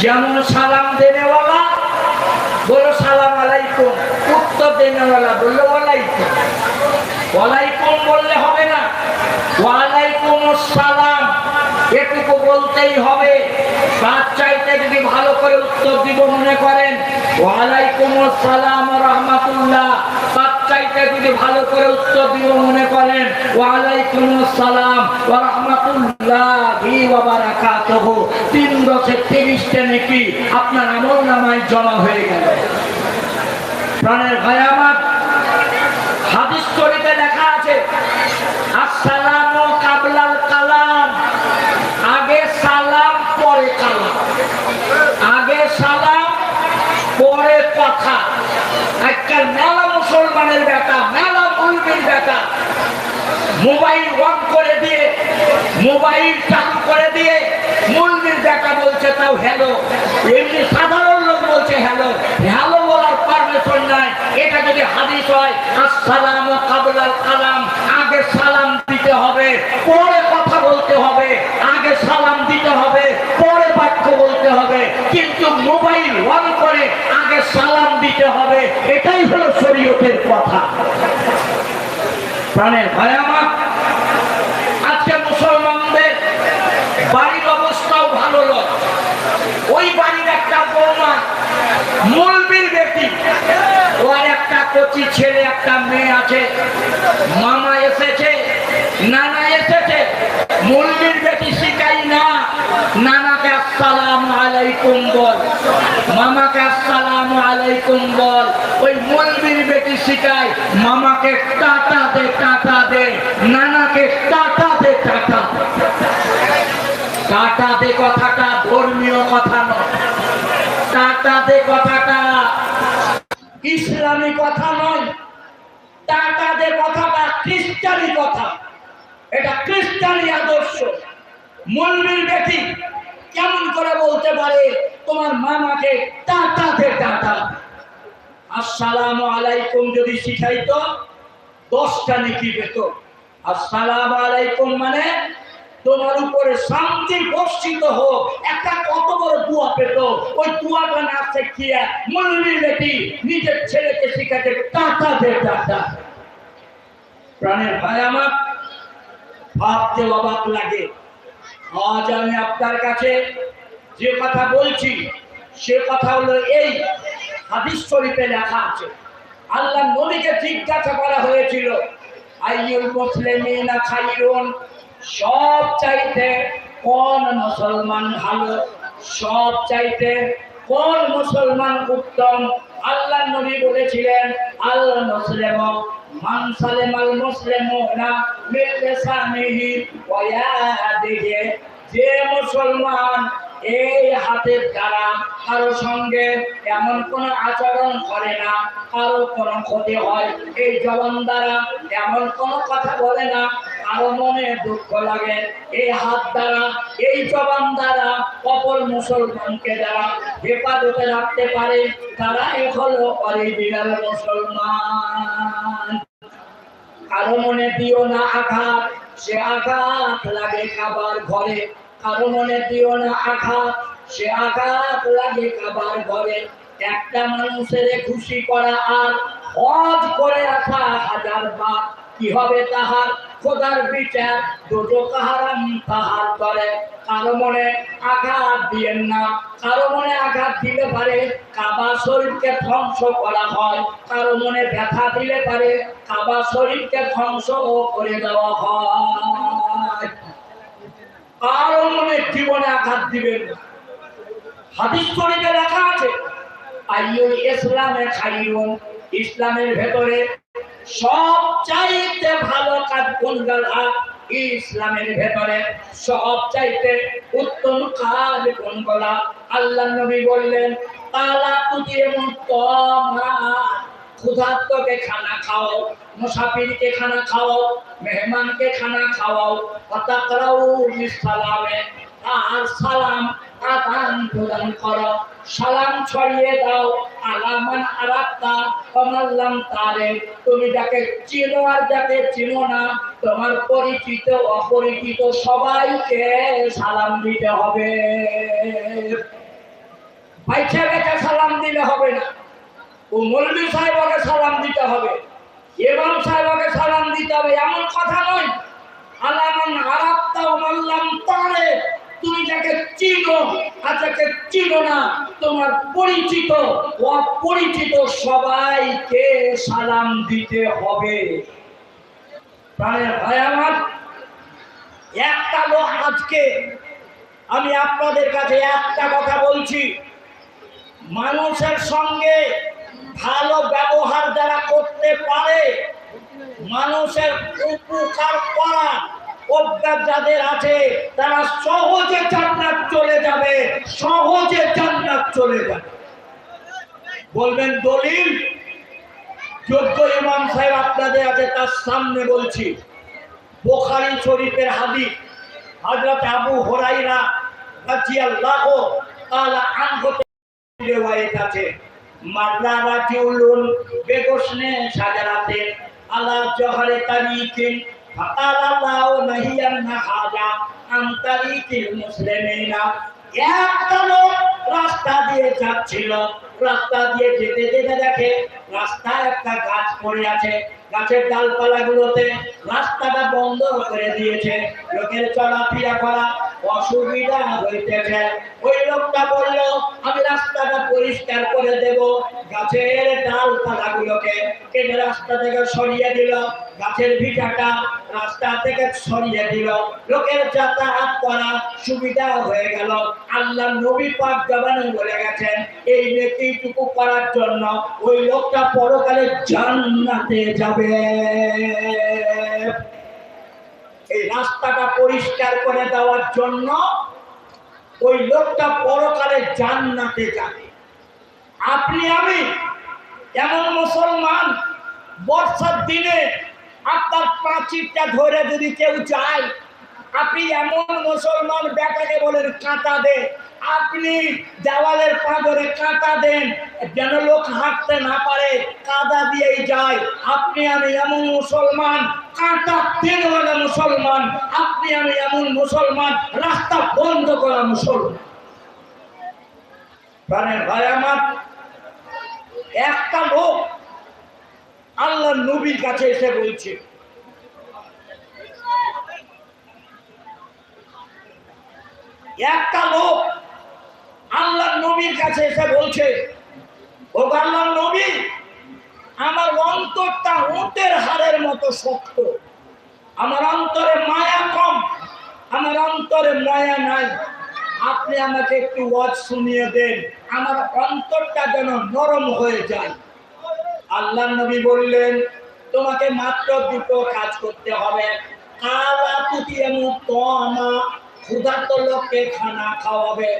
যেমন সালাম দেনেওয়ালা, বলো সালাম আলাইকুম, উত্তর দেনেওয়ালা বলল ওয়ালাইকুম। ওয়ালাইকুম বললে হবে না ওয়ালাইকুম সালাম এটুকু বলতেই হবে। তার চাইতে যদি ভালো করে উত্তর দিব মনে করেন ওয়ালাইকুম সালাম রহমাতুল্লাহ। চাইতে যদি ভালো করে উত্তর দিব মনে করেন, ওয়ালাইকুম সালাম রহমাতুল্লাহ বারাকাতুহু। তিন দশে তিরিশটা নাকি আপনার আমল নামায় জমা হয়ে গেল। প্রাণের আমার, হাদিস শরীফে লেখা আছে, আসসালামু কাবলাল কালাম। আগে সালাম, পরে কালাম। আগে সালাম, পরে কথা। একটা মেলা মুসলমানের বেটা মেলা মুলবির বেটা মোবাইল অন করে দিয়ে, মোবাইল চালু করে দিয়ে মুলবির বেটা বলছে তাও হ্যালো এমনি সাধারণ লোক বলছে হ্যালো হ্যালো বলার পারমিশন নাই। এটা যদি হাদিস হয়, আসসালাম কাবলাল কালাম, আগে সালাম দিতে হবে, পরে কথা বলতে হবে, আগে সালাম দিতে হবে, পরে বাক্য বলতে হবে। কিন্তু মোবাইল অন করে সালাম দিতে হবে, এটাই হলো শরীয়তের কথা। প্রাণের ভাই আমার। আজকে মুসলমানদের বাড়ির অবস্থাও ভালো নয়। ওই বাড়ির একটা বৌমা মূলবীর ব্যক্তি ওর একটা কচি ছেলে, একটা মেয়ে আছে। মামা এসেছে নানা এসেছে। মূলবীর বেটি শিখাই না। নানাকে আসসালাম আলাইকুম বল। মামাকে আসসালাম আলাইকুম বল। ওই মূলবীর বেটি শিখায় মামাকে টাটা দে টাটা দে। নানাকে টাটা দে, টাটা টাটা দে কথাটা ধর্মীয় কথা নয়। টাটা দে কথাটা ইসলামী কথা নয়। টাটা দে কথাটা খ্রিস্টানি কথা। এটা খ্রিস্টানি আদর্শ। মন্দির ব্যক্তি কেমন করে বলতে পারে? তোমার মামাকে টাটা দে আসসালামু আলাইকুম যদি শিখাইতো, দশটা নেকি পেত। আসসালামু আলাইকুম মানে তোমার উপরে শান্তি বর্ষিত হোক। একটা কত বড় দুয়া পেত। ওই দুয়াটা না শিখিয়ে মন্দির বেটি নিজের ছেলেকে শিখাতে টাটা দে প্রাণের ভাই আমার ভাবতে অবাক লাগে। আজ আমি আপনার কাছে যে কথা বলছি, সে কথা হলো এই হাদিস শরীফে লেখা আছে। আল্লাহ নবীকে জিজ্ঞাসা করা হয়েছিল, আইয়ুল মুসলিমিনা খাইরুন, সব চাইতে কোন মুসলমান ভালো? সব চাইতে কোন মুসলমান উত্তম? আল্লাহ নবী বলেছিলেন আল্লাহ মুসলিম মান সালেমাল মুসলিমুনা মিন লিসানিহি ওয়া ইয়াদিহি। যে মুসলমান এই হাতের দ্বারা কারও সঙ্গে এমন কোন আচরণ করে না, কারও কোনো ক্ষতি হয়। এই জবান দ্বারা এমন কোনো কথা বলে না, কারও মনে দুঃখ লাগে। এই হাত দ্বারা, এই জবান দ্বারা অপর মুসলমানকে যারা হেফাজতে রাখতে পারে, তারাই হলো অরিজিনাল মুসলমান। কারও মনে দিও না আঘাত, সে আঘাত লাগে খাবার ঘরে। কারও মনে দিও না আঘাত, সে আঘাত লাগে খাবার ঘরে। একটা মানুষের খুশি করা আর হজ করে আসা হাজার বার। কি হবে তাহার? খোদার বিচার, দুটো কাহারাম তাহার করে। কারও মনে আঘাত দিয়েন না। কারও মনে আঘাত দিলে পারে, কাবা শরীরকে ধ্বংস করা হয়। কারও মনে ব্যথা দিলে পারে, কাবা শরীরকে ধ্বংস করে দেওয়া হয়। কারও মনে জীবনে আঘাত দিবেন না। হাদিস শরীফে লেখা আছে, আইয়ুল ইসলামে খাইরুন ইসলামের ভেতরে সব চাইতে ভালো কাজ কোনগুলা ইসলামের ভেতরে সব চাইতে উত্তম কাজ কোনগুলা আল্লাহ নবী বললেন তালা তুজিয়ে মুত্তমা ক্ষুধার্তকে খানা খাও মুসাফিরকে খানা খাও, মেহমানকে খানা খাওয়াও সালামে আর সালাম আদান প্রদান করো। সালাম ছড়িয়ে দাও, আলামান আরাত্তা কমাল্লাম তারে। তুমি যাকে চিনো আর যাকে চিনো না, তোমার পরিচিত, অপরিচিত সবাইকে সালাম দিতে হবে। বাইচা বেচা সালাম দিলে হবে না। ও মৌলবী সাহেবকে সালাম দিতে হবে, ইমাম সাহেবকে সালাম দিতে হবে, এমন কথা নয়। আলামান আরাপ্তা ও মাল্লাম তারে, তুমি যাকে চিনো আর যাকে চিনো না, তোমার পরিচিত অপরিচিত সবাইকে সালাম দিতে হবে। প্রাণের ভাই আমার, একটা লোক আজকে আমি আপনাদের কাছে একটা কথা বলছি। মানুষের সঙ্গে ভালো ব্যবহার যারা করতে পারে, মানুষের উপকার করা অভ্যাস যাদের আছে, তারা সহজে জান্নাত চলে যাবে, সহজে জান্নাত চলে যাবে। বলবেন দলিল? যোগ্য ইমাম সাহেব আপনাদের আছে, তার সামনে বলছি। বোখারি শরীফের হাদিস, হযরত আবু হুরায়রা রাদিয়াল্লাহু তাআলা আছে। বেগসনে নাহিয়ান একটা লোক রাস্তা দিয়ে যাচ্ছিল, রাস্তা দিয়ে যেতে যেতে দেখে রাস্তায় একটা গাছ পড়ে আছে। গাছের ডালপালা গুলোতে রাস্তাটা বন্ধ করে দিয়েছে। লোকের চলাফেরা করা অসুবিধা হইতেছে। ওই লোকটা বলল পরিষ্কার করে দেব। গাছের ডালপালা গুলোকে কেটে রাস্তা থেকে সরিয়ে দিল। গাছের ভিটাটা রাস্তা থেকে সরিয়ে দিল। লোকের যাতায়াত করা সুবিধা হয়ে গেল। আল্লাহ নবী পাক জবানে বলে গেছেন, এই নেকিটুকু করার জন্য ওই লোকটা পরকালে জান্নাতে যাবে। এই রাস্তাটা পরিষ্কার করে দেওয়ার জন্য ওই লোকটা পরকালে জান্নাতে যাবে। আপনি, আমি এমন মুসলমান, বর্ষার দিনে আপনার প্রাচীরটা ধরে যদি কেউ যায় আপনি এমন মুসলমান বেটাকে বলেন, কাঁটা দে। আপনি দেওয়ালের পাঁজরে কাঁটা দেন, যেন লোক হাঁটতে না পারে, কাদা দিয়েই যায়। আপনি, আমি এমন মুসলমান, কাঁটা দেনওয়ালা মুসলমান, আপনি, আমি এমন মুসলমান, রাস্তা বন্ধ করা মুসলমান। ভাই আমার একটা লোক আল্লাহ নবীর কাছে এসে বলছে, একটা লোক আল্লাহ নবীর কাছে এসে বলছে, ও আল্লাহ নবী, আমার অন্তরটা উটের হাড়ের মতো শক্ত। আমার অন্তরে মায়া কম, আমার অন্তরে মায়া নাই। আপনি আমাকে একটু ওয়াজ শুনিয়ে দেন। আমার অন্তরটা যেন নরম হয়ে যায়। আল্লাহ নবী বললেন, তোমাকে মাত্র দুটো কাজ করতে হবে। কালা তুতি এমন তমা ক্ষুধার্ত লোককে খানা খাওয়াবে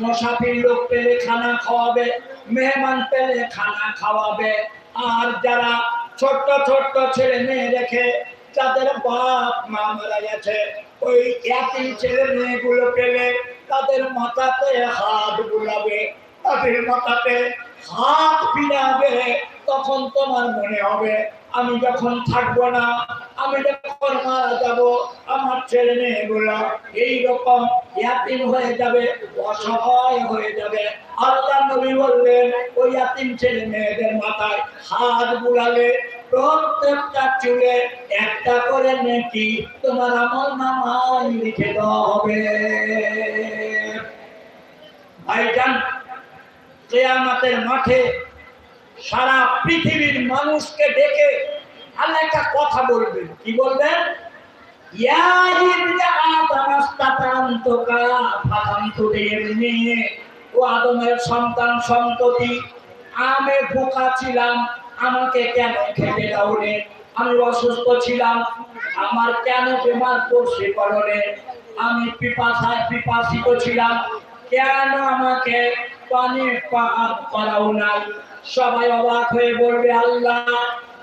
মশাফির লোক পেলে খানা খাওয়াবে, মেহমান পেলে খানা খাওয়াবে। আর যারা ছোট্ট ছোট্ট ছেলে মেয়ে রেখে যাদের বাপ মা মারা গেছে। ওই একই ছেলে মেয়েগুলো পেলে তাদের মাথাতে হাত বুলাবে, তাদের মাথাতে হাত ফিরাবে, তখন তোমার মনে হবে, আমি যখন থাকব না, আমি যখন মারা যাব, আমার ছেলে মেয়েগুলো এইরকম ইয়াতিম হয়ে যাবে, অসহায় হয়ে যাবে। আল্লাহ নবী বললেন, ওই ইয়াতিম ছেলে মেয়েদের মাথায় হাত বুলালে প্রত্যেকটা চুলে একটা করে নেকি তোমার আমল নামায় লিখে দেওয়া হবে। ভাইজান, কেয়ামতের মাঠে সারা পৃথিবীর মানুষকে ডেকে আল্লাহ একটা কথা বলবেন। কি বলবেন? ও আদমের সন্তান, সন্ততি, আমি ভোকা ছিলাম আমাকে কেন খেতে দাওনি? আমি অসুস্থ ছিলাম। আমার কেন বেমার পড়ছে করণে আমি পিপাসায় পিপাসিত ছিলাম। কেন আমাকে পান করাও নাই? সবাই অবাক হয়ে বলবে, আল্লাহ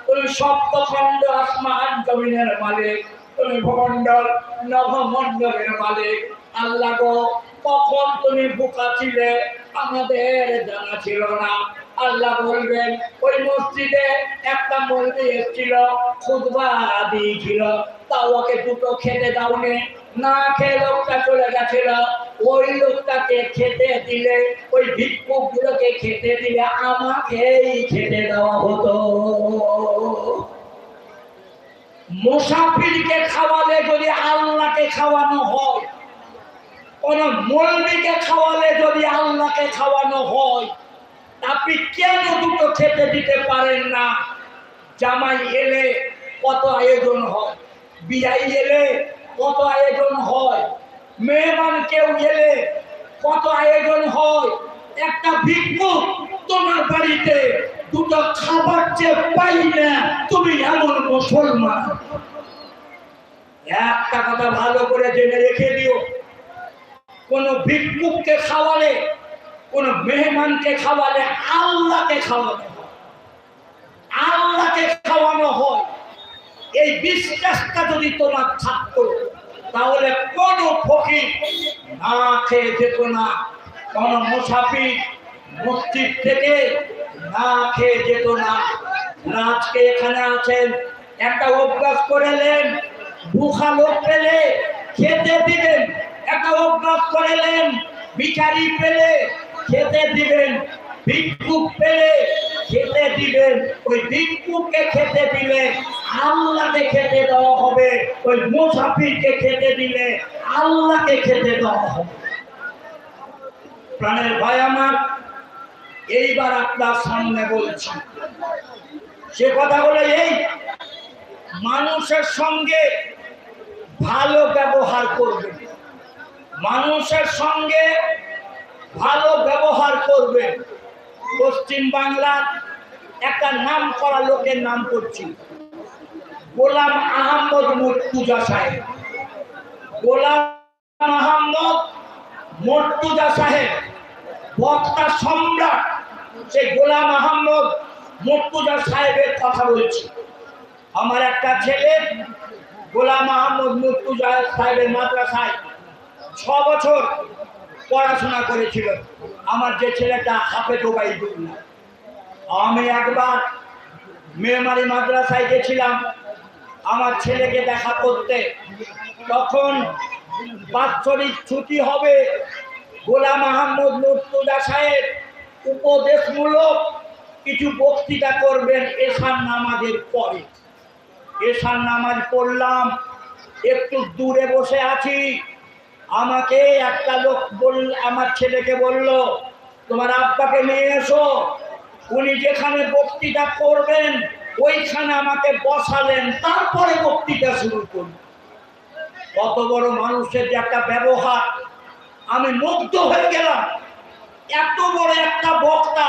তুমি সপ্তখণ্ড আসমান জমিনের মালিক তুমি ভূমণ্ডল নভমণ্ডলের মালিক। আল্লাহ গো, কখন তুমি বোকা ছিলে? আমাদের জানা ছিল না। আল্লাহ বলবেন, ওই মসজিদে একটা মন্দির এসেছিল খুদবা দিয়েছিল। তাও ওকে দুটো খেতে দাওনি। না খেয়ে লোকটা চলে গেছিল। ওই লোকটাকে খেতে দিলে, ওই ভিক্ষুক গুলোকে খেতে দিলে আমাকেই খেতে দেওয়া হতো। মুসাফিরকে খাওয়ালে যদি আল্লাহকে খাওয়ানো হয়, কোন মৌলবীকে খাওয়ালে যদি আল্লাহকে খাওয়ানো হয় আপনি কেন দুটো খেতে দিতে পারেন না? জামাই এলে কত আয়োজন হয়? বিয়াই এলে কত আয়োজন হয়? মেহমান কেউ এলে কত আয়োজন হয়? একটা ভিক্ষুক তোমার বাড়িতে দুটো খাবার চেয়ে পাই না, তুমি এমন মুসলমান। একটা কথা ভালো করে জেনে রেখে দিও। কোন ভিক্ষুককে খাওয়ালে কোন মেহমানকে খাওয়ালে আল্লাহকে খাওয়ানো হয়। আল্লাহকে খাওয়ানো হয়। এই বিশ্বাসটা যদি তোমার থাকতো, তাহলে কোন ফকির না খেয়ে যেত না। কোন মুসাফির মসজিদ থেকে না খেয়ে যেত না। আজকে এখানে আছেন, একটা অভ্যাস করেলেন ভুখা লোক পেলে খেতে দিবেন। একটা অভ্যাস করেলেন বিচারি পেলে খেতে দিবেন, ভিক্ষুক পেলে খেতে দিবেন, ওই ভিক্ষুককে খেতে দিলে আল্লাহকে খেতে দেওয়া হবে, ওই মুসাফিরকে খেতে দিলে আল্লাহকে খেতে দেওয়া হবে। প্রাণের ভাই আমার, এইবার আপনার সামনে বলছি, সে কথাগুলো এই, মানুষের সঙ্গে ভালো ব্যবহার করবে মানুষের সঙ্গে ভালো ব্যবহার করবে। পশ্চিম বাংলার একটা নাম করা লোকের নাম করছি। গোলাম আহমদ মর্তুজা সাহেব। গোলাম আহমদ মর্তুজা সাহেব। বক্তা সম্রাট। সেই গোলাম আহমদ মর্তুজা সাহেবের কথা বলছি। আমার একটা ছেলে গোলাম আহমদ মুর্তুজা সাহেবের মাদ্রাসায় ছ বছর পড়াশোনা করেছিল। আমার যে ছেলেটা হাফেজ ওবাইদুল্লাহ আমি একবার মেমারি মাদ্রাসায় গেছিলাম। আমার ছেলেকে দেখা করতে। তখন বাৎসরিক ছুটি হবে। গোলাম আহমদ মুর্তুজা সাহেব উপদেশমূলক কিছু বক্তৃতা করবেন এশার নামাজের পরে। এশার নামাজ পড়লাম। একটু দূরে বসে আছি। আমাকে একটা লোক বল, আমার ছেলেকে বলল, তোমার আব্বাকে নিয়ে এসো। উনি যেখানে বক্তৃতা করবেন, ওইখানে আমাকে বসালেন। তারপরে বক্তৃতা শুরু করল কত বড় মানুষের যে একটা ব্যবহার। আমি মুগ্ধ হয়ে গেলাম। এত বড় একটা বক্তা,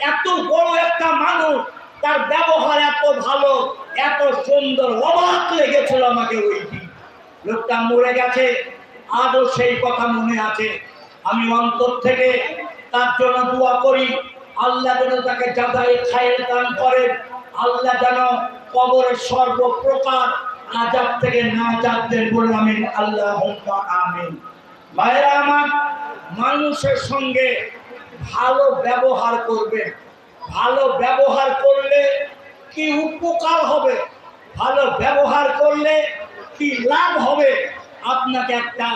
এত বড় একটা মানুষ, তার ব্যবহার এত ভালো, এত সুন্দর, অবাক লেগেছিল আমাকে ওই দিন। লোকটা মরে গেছে। আজও সেই কথা মনে আছে? আমি অন্তর থেকে তার জন্য দোয়া করি। আল্লাহ যেন তাকে যাদাই খায়ের দান করেন। আল্লাহ যেন কবরের সর্বপ্রকার আজাব থেকে না যাতেন বলে আমি আল্লাহ আমিন। ভাইরা আমার, মানুষের সঙ্গে ভালো ব্যবহার করবে। ভালো ব্যবহার করলে কি উপকার হবে? ভালো ব্যবহার করলে কি লাভ হবে? আপনাকে একটা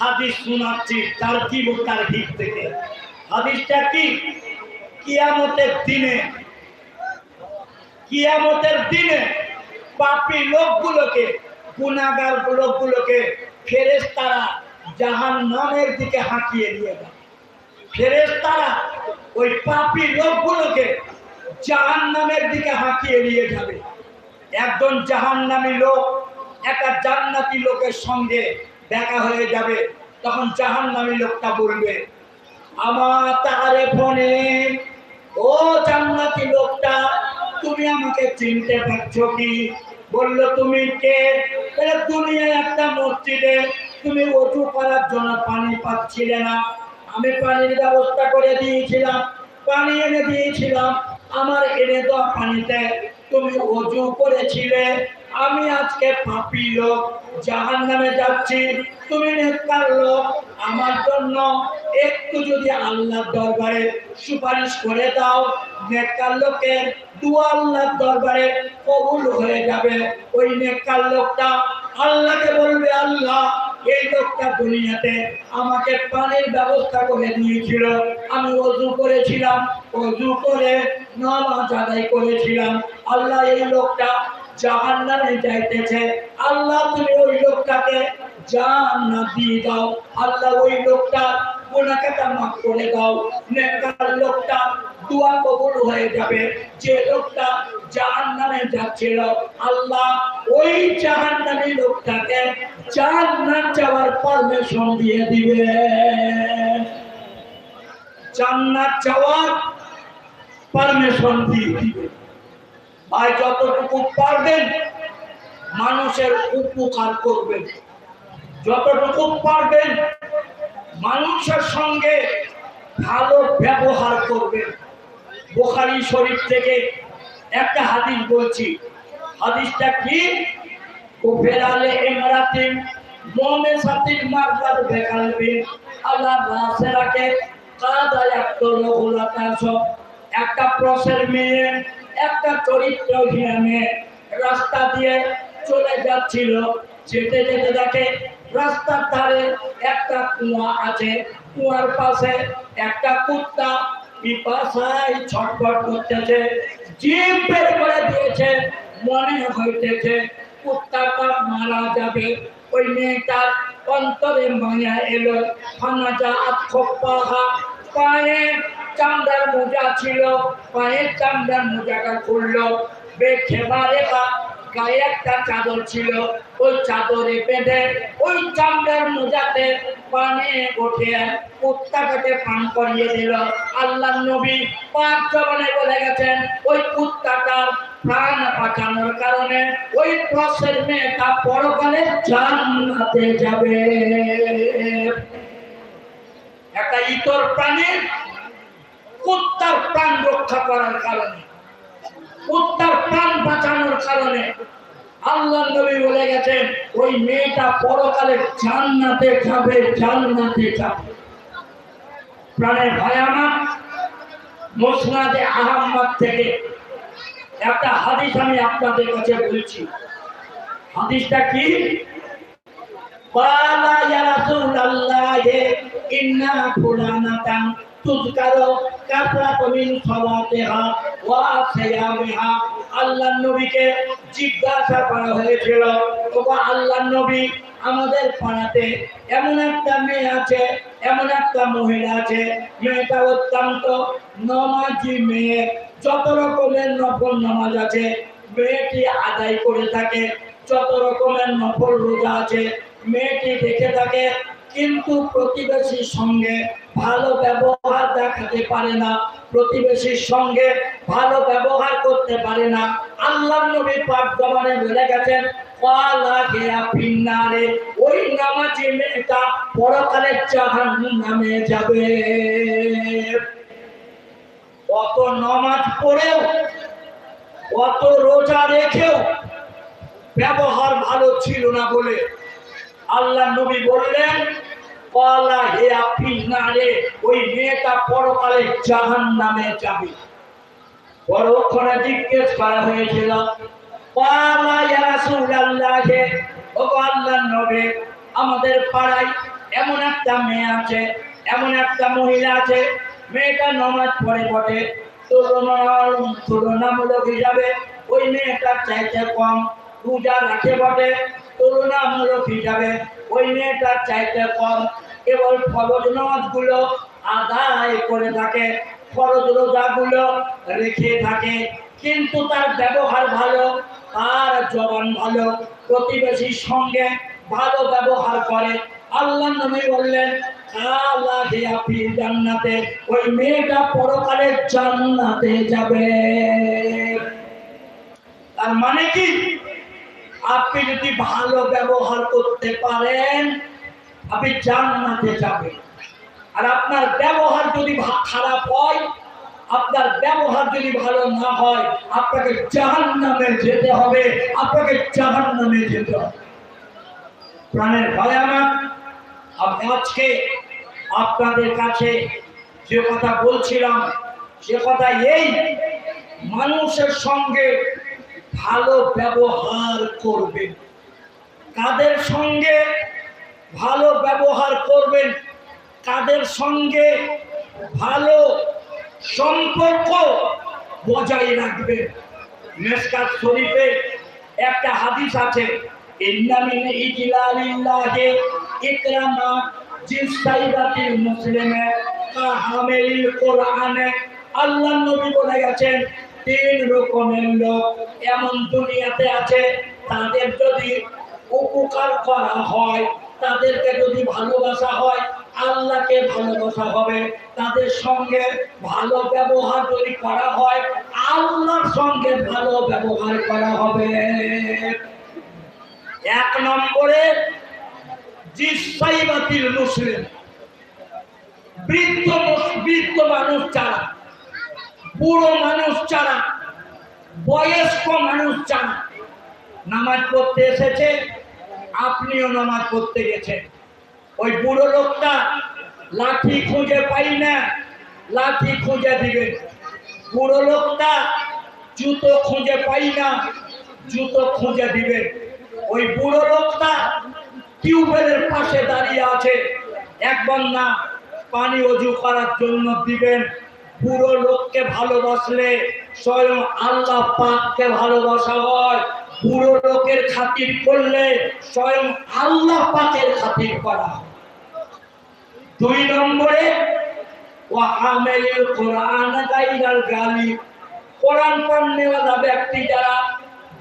হাদিস শোনাচ্ছি, তার কি তার দিক থেকে। হাদিসটা কি? কিয়ামতের দিনে কিয়ামতের দিনে পাপী লোকগুলোকে গুণাগার লোকগুলোকে ফেরেস তারা জাহান নামের দিকে হাঁকিয়ে নিয়ে দেয় ফেরেস তারা ওই পাপী লোকগুলোকে জাহান নামের দিকে হাঁকিয়ে নিয়ে যাবে। একজন জাহান্নামী লোক একটা জান্নাতি লোকের সঙ্গে দেখা হয়ে যাবে, তখন জাহান্নামী লোকটা বলবে, আমার তারে ফোনে, ও জান্নাতি লোকটা, তুমি আমাকে চিনতে পারছ কি? বলল, তুমি কে? দুনিয়ায় একটা মসজিদে, তুমি অজু করার জন্য পানি পাচ্ছিলে না। আমি পানির ব্যবস্থা করে দিয়েছিলাম, পানি এনে দিয়েছিলাম। আমার এনে দেওয়া পানিতে তুমি অজু করেছিলে আমি আজকে পাপি লোক জাহান নামে যাচ্ছি। তুমি নেককার লোক। আমার জন্য একটু যদি আল্লাহর দরবারে সুপারিশ করে দাও, নেককার লোকের দুয়া আল্লাহর দরবারে কবুল হয়ে যাবে। ওই নেককার লোকটা আল্লাহকে বলবে, আল্লাহ, এই লোকটা দুনিয়াতে আমাকে পানির ব্যবস্থা করে দিয়েছিল। আমি অজু করেছিলাম, অজু করে নামাজ আদায় করেছিলাম। আল্লাহ, এই লোকটা জাহান্নামে যাইতেছে। আল্লাহ, তুমি ওই লোকটাকে জান্নাত দিয়ে দাও। আল্লাহ, ওই লোকটা গুনাহকে মাফ করে দাও। নেককার লোকটা দোয়া কবুল হয়ে যাবে। যে লোকটা জাহান্নামে যাচ্ছিল, আল্লাহ ওই জাহান্নামী লোকটাকে জান্নাত যাওয়ার পারমিশন দিয়ে দিবে। জান্নাত যাওয়ার পারমিশন দিয়ে দিবে। আর যতটুকু পারবেন, মানুষের উপকার করবেন। যতটুকু পারবেন, মানুষের সঙ্গে ভালো ব্যবহার করবেন। বোখারি শরীফ থেকে একটা হাদিস বলছি। হাদিসটা কি? ও ফেরালে ইমরাতিন মোমে সাতির মারদার বেকালবে, আল্লাহ রাসেরাকে কাদা একটা লোকুলাতাস একটা প্রসের মেয়ে একটা চরিত্রহীন মেয়ে রাস্তা দিয়ে চলে যাচ্ছিল। যেতে যেতে দেখে রাস্তার ধারে একটা কুয়া আছে। কুয়ার পাশে একটা কুত্তা পিপাসায় ছটফট করতেছে। জিভ বের করে দিয়েছে, মনে হইতেছে কুত্তাটা মারা যাবে। ওই মেয়েটার অন্তরে মায়া এলো। ফানাজা আত্মপাহা পায়ে চামড়ার মোজা ছিল, পায়ের চামড়ার মোজাটা খুললো। বেখেবা রেখা গায়ে একটা চাদর ছিল, ওই চাদরে বেঁধে ওই চামড়ার মোজাতে পানে উঠে কুত্তাটাকে পান করিয়ে দিল। আল্লাহ নবী পাক জবানে বলে গেছেন, ওই কুত্তাটার প্রাণ বাঁচানোর কারণে ওই প্রসের মেয়েটা পরকালে জান্নাতে যাবে। একটা ইতর প্রাণীর কুত্তার প্রাণ রক্ষা করার কারণে, কুত্তার প্রাণ বাঁচানোর কারণে আল্লাহ নবী বলে গেছেন, ওই মেয়েটা পরকালে জান্নাতে যাবে জান্নাতে যাবে। প্রাণের ভয়ানক মুসনাদে মোসনাদে আহম্মদ থেকে একটা হাদিস আমি আপনাদের কাছে বলছি। হাদিসটা কি? বালা ইয়া রাসূলুল্লাহ ইন্না ফুলানাতান তুজকারো কাপড়া কমিন হা ওয়া সিয়ামিহা আল্লাহর নবীকে জিজ্ঞাসা করা হয়েছিল তোমরা আল্লাহর নবী, আমাদের পাড়াতে এমন একটা মেয়ে আছে, এমন একটা মহিলা আছে, মেয়েটা অত্যন্ত নমাজি মেয়ে। যত রকমের নফল নামাজ আছে, মেয়েটি আদায় করে থাকে, যত রকমের নফল রোজা আছে, মেয়েটি দেখে থাকে কিন্তু প্রতিবেশীর সঙ্গে ভালো ব্যবহার দেখাতে পারে না, প্রতিবেশীর সঙ্গে ভালো ব্যবহার করতে পারে না। আল্লাহ নবী পাক জবানে বলে গেছেন ওই মেয়েটা জাহান্নামে যাবে। নামাজ পড়েও কত রোজা রেখেও ব্যবহার ভালো ছিল না বলে আল্লাহ নবী বললেন কলা হে আপনি না রে ওই মেয়েটা পরকালে জাহান নামে যাবে। পরক্ষণে জিজ্ঞেস করা হয়েছিল কলা ইয়া রাসূলুল্লাহ? ও আল্লাহ নবী, আমাদের পাড়ায় এমন একটা মেয়ে আছে, এমন একটা মহিলা আছে, মেয়েটা নমাজ পড়ে বটে। তুলনা তুলনামূলক হিসাবে ওই মেয়েটার চাইতে কম। পূজা রাখে বটে, তুলনামূলক হিসাবে ওই মেয়েটার চাইতে কম। কেবল ফরজ নামাজগুলো আদায় করে থাকে, ফরজ রোজাগুলো রেখে থাকে। কিন্তু তার ব্যবহার ভালো, তার জবান ভালো প্রতিবেশীর সঙ্গে ভালো ব্যবহার করে। আল্লাহ নবী বললেন জান্নাতে, ওই মেয়েটা পরকালে জান্নাতে যাবে। তার মানে কি? আপনি যদি ভালো ব্যবহার করতে পারেন, আপনি জান্নাতে যাবেন। আর আপনার ব্যবহার যদি খারাপ হয়, আপনার ব্যবহার যদি ভালো না হয়, আপনাকে জাহান নামে যেতে হবে, আপনাকে জাহান নামে যেতে হবে। প্রাণের ভয় আমার। আমি আজকে আপনাদের কাছে যে কথা বলছিলাম, সে কথা এই মানুষের সঙ্গে ভালো ব্যবহার করবেন। কাদের সঙ্গে ভালো ব্যবহার করবেন? কাদের সঙ্গে ভালো সম্পর্ক বজায় রাখবেন? মেসকাত শরীফে একটা হাদিস আছে ইন্নামিন ইজলালিল্লাহি ইকরামা জিসাইবাতিল মুসলিমে কাহামিল কোরআনে। আল্লাহ নবী বলে গেছেন তিন রকমের লোক এমন দুনিয়াতে আছে, তাদের যদি উপকার করা হয়, তাদেরকে যদি ভালোবাসা হয়, আল্লাহকে ভালোবাসা হবে। তাদের সঙ্গে ভালো ব্যবহার যদি করা হয়, আল্লাহর সঙ্গে ভালো ব্যবহার করা হবে। এক নম্বরে, জিসাইবাতিল মুসলিম। মুস- বৃদ্ধ মানুষ ছাড়া বুড়ো মানুষ ছাড়া বয়স্ক মানুষ ছাড়া নামাজ পড়তে এসেছে, আপনিও নামাজ পড়তে গেছেন। ওই বুড়ো লোকটা লাঠি খুঁজে পাই না, লাঠি খুঁজে দিবে। বুড়ো লোকটা জুতো খুঁজে পাই না, জুতো খুঁজে দিবে। ওই বুড়ো লোকটা টিউবওয়েলের পাশে দাঁড়িয়ে আছে। একবার না, পানি অজু করার জন্য দিবেন। বুড়ো লোককে ভালোবাসলে স্বয়ং আল্লাহ পাককে ভালোবাসা হয় বুড়ো লোকের খাতির করলে স্বয়ং আল্লাহ পাকের খাতির করা। দুই নম্বরে কোরআন কোরআন পড়নেওয়ালা ব্যক্তি যারা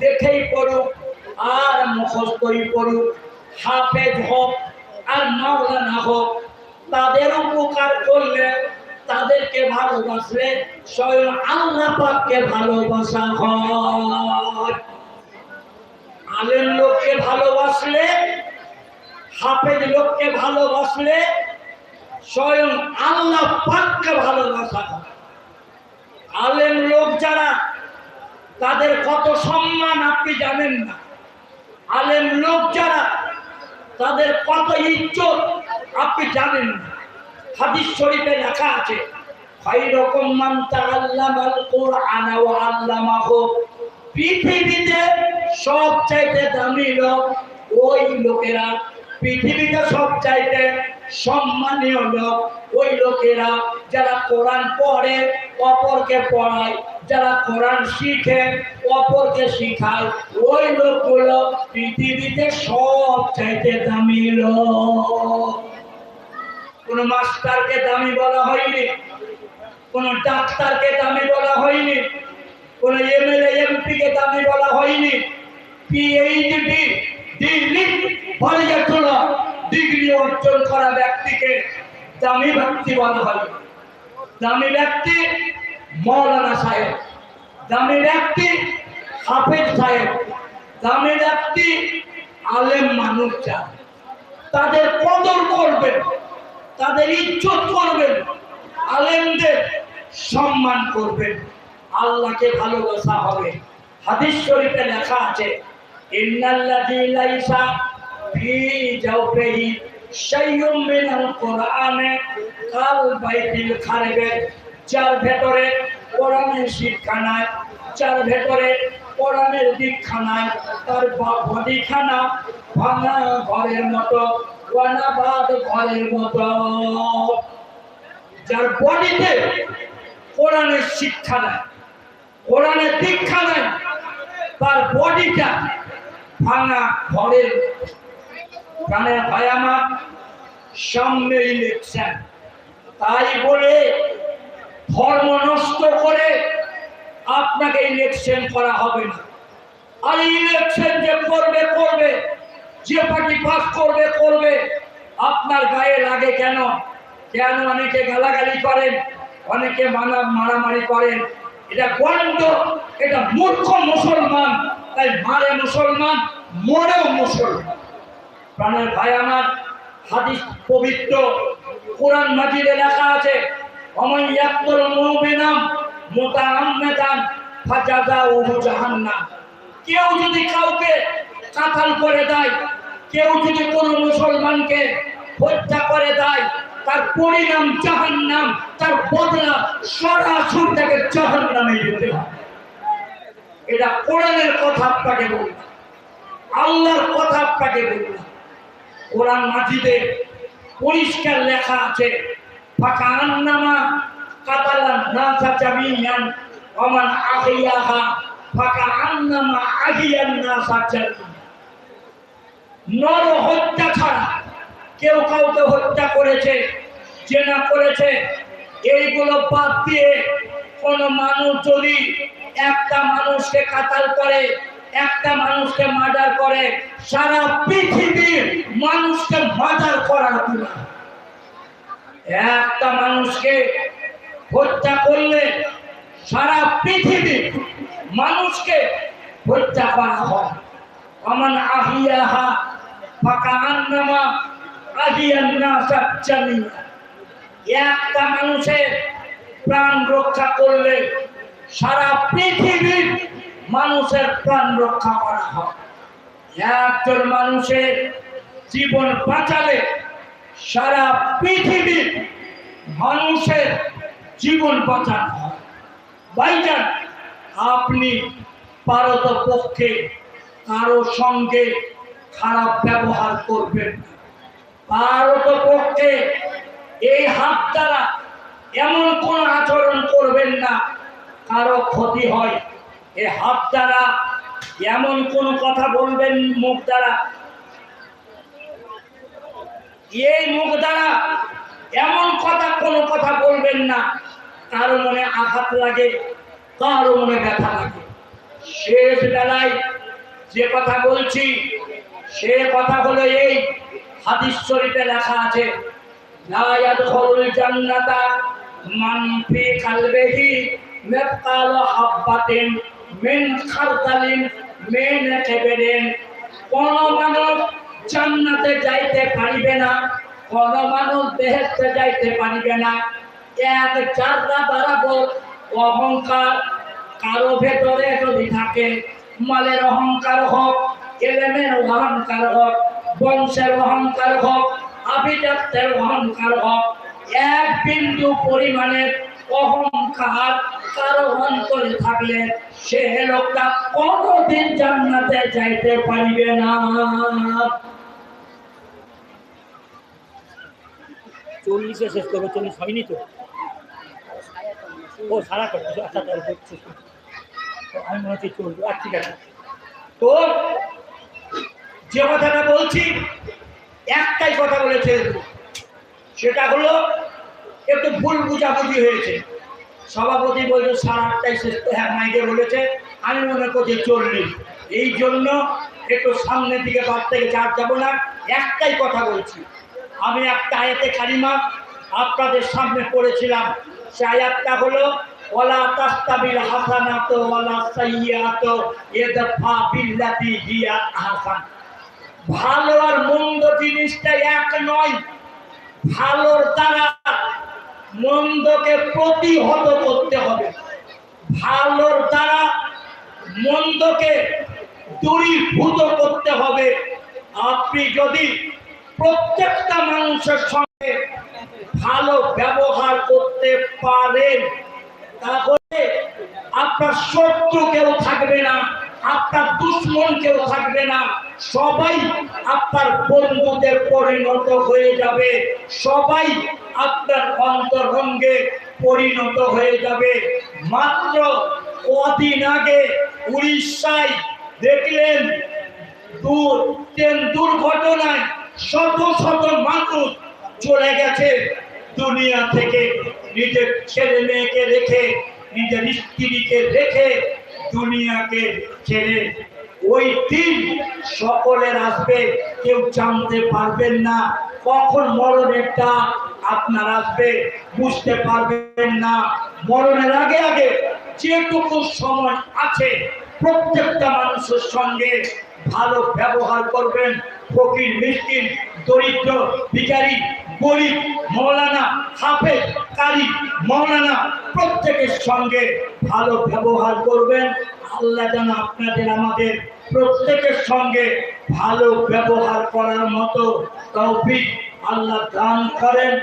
দেখেই পড়ুক, আর মুখস্থই পড়ুক, হাফেজ হোক আর মাওলানা হোক তাদের উপকার করলে তাদেরকে ভালোবাসলে স্বয়ং আল্লাহ পাককে ভালোবাসা হয়। আলেম লোককে ভালোবাসলে, হাফেজ লোককে ভালোবাসলে স্বয়ং আল্লাহ পাককে ভালোবাসা হয়। আলেম লোক যারা, তাদের কত সম্মান আপনি জানেন না। আলেম লোক যারা, তাদের কত ইজ্জত আপনি জানেন না। হাদিস শরীফে লেখা আছে ভাই রকম মান তাআল্লামাল কোরআন ওয়া আল্লামাহু। পৃথিবীতে সব চাইতে দামি লোক ওই লোকেরা, পৃথিবীতে সব চাইতে সম্মানীয় লোক ওই লোকেরা যারা কোরআন পড়ে, অপরকে পড়ায়, যারা কোরআন শিখে, অপরকে শিখায়, ওই লোকগুলো পৃথিবীতে সব চাইতে দামি লোক। কোন মাস্টারকে দামি বলা হয়নি, কোন ডাক্তারকে দামি বলা হয়নি, কোন এমএলএ এমপি কে দামি বলা হয়নি। পিএইচডি ডিগ্রি পরিচালনা ডিগ্রি অর্জন করা ব্যক্তিকে দামি ব্যক্তি বলা হয়। দামি ব্যক্তি মৌলানা সাহেব, দামি ব্যক্তি হাফেজ সাহেব, দামি ব্যক্তি আলেম মানুষ চান তাদের কদর করবেন। তাদের ইজ্জত করবেন, আলেমদের সম্মান করবেন। আল্লাহকে ভালোবাসা হবে। হাদিস শরীফে লেখা আছে, ইন্নাল্লাযী লাইসা ফি জাওফিহি শাইয়ুম মিনাল কোরআনে কাল বাইতিল খারিবে। যার ভেতরে কোরআনের শিক্ষা নাই যার ভেতরে কোরআনের দীক্ষা নাই তার বডিখানা ভাঙা ঘরের মতো ঘরের মতো। যার বডিতে কোরআনের শিক্ষা নাই, কোরআনের দীক্ষা নাই, তার বডিটা ভাঙা ঘরের ভাই আমার সামনে ইলেকশন তাই বলে ধর্ম নষ্ট করে আপনাকে ইলেকশন করা হবে না। আর ইলেকশন যে করবে করবে যে পার্টি পাস করবে করবে। আপনার গায়ে লাগে কেন? কেন অনেকে গালাগালি করেন? অনেকে মানা, মারামারি করেন? এটা গন্ড এটা মূর্খ মুসলমান। তাই মারে মুসলমান, মরেও মুসলমান। প্রাণের ভাই আমার, হাদিস পবিত্র। কোরআন মাজিদে লেখা আছে, অমন ইয়াক্তুল মুমিনাম মুতাআম্মিদান ফাজাযাউহু জাহান্নাম। কেউ যদি কাউকে কাতাল করে দেয়। কেউ যদি কোনো মুসলমানকে হত্যা করে দেয়, তার পরিণাম জাহান্নাম, তার বদলা সরাসরি তাকে জাহান্নামে যেতে হয় এটা কোরআনের কথা আপনাকে বললাম। আল্লাহর কথা আপনাকে বললাম। কোরআন মাজিদে পরিষ্কার লেখা আছে, ফাঁকা আন্নামা কাতালান নাসা জামিয়ান ওমান আহিয়াহা, ফাঁকা আন্নামা আহিয়ান নাসা জামিয়ান। নর হত্যা ছাড়া কেউ কাউকে হত্যা করেছে জেনা করেছে। এইগুলো বাদ দিয়ে কোন মানুষ যদি একটা মানুষকে কাতাল করে, একটা মানুষকে মার্ডার করে, সারা পৃথিবীর মানুষকে মার্ডার করার গুণা একটা মানুষকে হত্যা করলে সারা পৃথিবীর মানুষকে হত্যা করা হয়। অমান আহিয়াহা ফাঁকা আন্নামা আহিয়ান্না সাচ্চামিয়া একটা মানুষের প্রাণ রক্ষা করলে সারা পৃথিবীর মানুষের প্রাণ রক্ষা করা হয়। একজন মানুষের জীবন বাঁচালে সারা পৃথিবীর মানুষের জীবন বাঁচানো হয়। ভাইজান, আপনি পারত পক্ষে কারও সঙ্গে খারাপ ব্যবহার করবেন না। পারত পক্ষে এই হাত দ্বারা এমন কোন আচরণ করবেন না, কারও ক্ষতি হয়। এই হাত দ্বারা এমন কোন কথা বলবেন মুখ দ্বারা? এই মুখ দ্বারা এমন কথা কোনো কথা বলবেন না, কারও মনে আঘাত লাগে, কারও মনে ব্যথা লাগে। শেষ বেলায় যে কথা বলছি সে কথা হলো এই হাদিস শরীফে লেখা আছে, লা ইয়াদখুলুল জান্নাতা মান ফি কালবিহি মিসকাল হাববাতিন মিন খারদালিন মিন কিবরিন। কোন মানুষ জান্নাতে যাইতে পারিবে না, কোন মানুষ বেহেশতে যাইতে পারিবে না। এক চারটা বরাবর অহংকার কারও ভেতরে যদি থাকে, মালের অহংকার হোক এলেমের অহংকার হোক বংশের অহংকার হোক আভিজাত্যের অহংকার হোক। এক বিন্দু পরিমাণের অহংকার কারও অন্তরে থাকলে সে লোকটা কোনোদিন জান্নাতে যাইতে পারিবে না। চল্লিশে শেষ করব চল্লিশ হয়নি তো? ও সারা করব আচ্ছা আমি মনে হচ্ছে চলবো। আর ঠিক আছে। তো যে কথাটা বলছি, একটাই কথা বলেছে। সেটা হলো, একটু ভুল বুঝাবুঝি হয়েছে। সভাপতি বলছে সাড়ে আটটায় শেষ হ্যাঁ মাইকে বলেছে। আমি মনে করছি চল্লিশ এই জন্য একটু সামনের দিকে বাদ থেকে চার যাব না, একটাই কথা বলছি। আমি একটা আয়াতে কারিমা আপনাদের সামনে পড়েছিলাম। সে আয়াতটা হলো ওলা তাস্তাবিল হাসানাত ওয়ালা সাইয়্যাত ইয়াদফা বিল্লাতি হিয়া ভালো আর মন্দ জিনিসটা এক নয়। ভালোর দ্বারা মন্দকে প্রতিহত করতে হবে। ভালোর দ্বারা মন্দকে দূরীভূত করতে হবে। আপনি যদি প্রত্যেকটা মানুষের সঙ্গে ভালো ব্যবহার করতে পারেন, তাহলে আপনার শত্রু কেউ থাকবে না। আপনার দুশ্মন কেউ থাকবে না। সবাই আপনার বন্ধুদের পরিণত হয়ে যাবে। সবাই আপনার অন্তরঙ্গে পরিণত হয়ে যাবে। মাত্র কদিন আগে উড়িষ্যায় দেখলেন দূর দুর্ঘটনায় শত শত মানুষ চলে গেছে। দুনিয়া থেকে নিজের ছেলে মেয়েকে রেখে, নিজের স্ত্রীকে রেখে দুনিয়াকে ছেড়ে ওই দিন সকলের আসবে, কেউ জানতে পারবেন না। কখন মরণের আপনার আসবে, বুঝতে পারবেন না। মরণের আগে আগে যেটুকু সময় আছে প্রত্যেকটা মানুষের সঙ্গে ভালো ব্যবহার করবেন। ফকির, মিসকিন, দরিদ্র, ভিখারি গরিব মৌলানা হাফেজ কারি মৌলানা প্রত্যেকের সঙ্গে ভালো ব্যবহার করবেন। আল্লাহ যেন আপনাদের, আমাদের প্রত্যেকের সঙ্গে ভালো ব্যবহার করার মতো তৌফিক আল্লাহ দান করেন।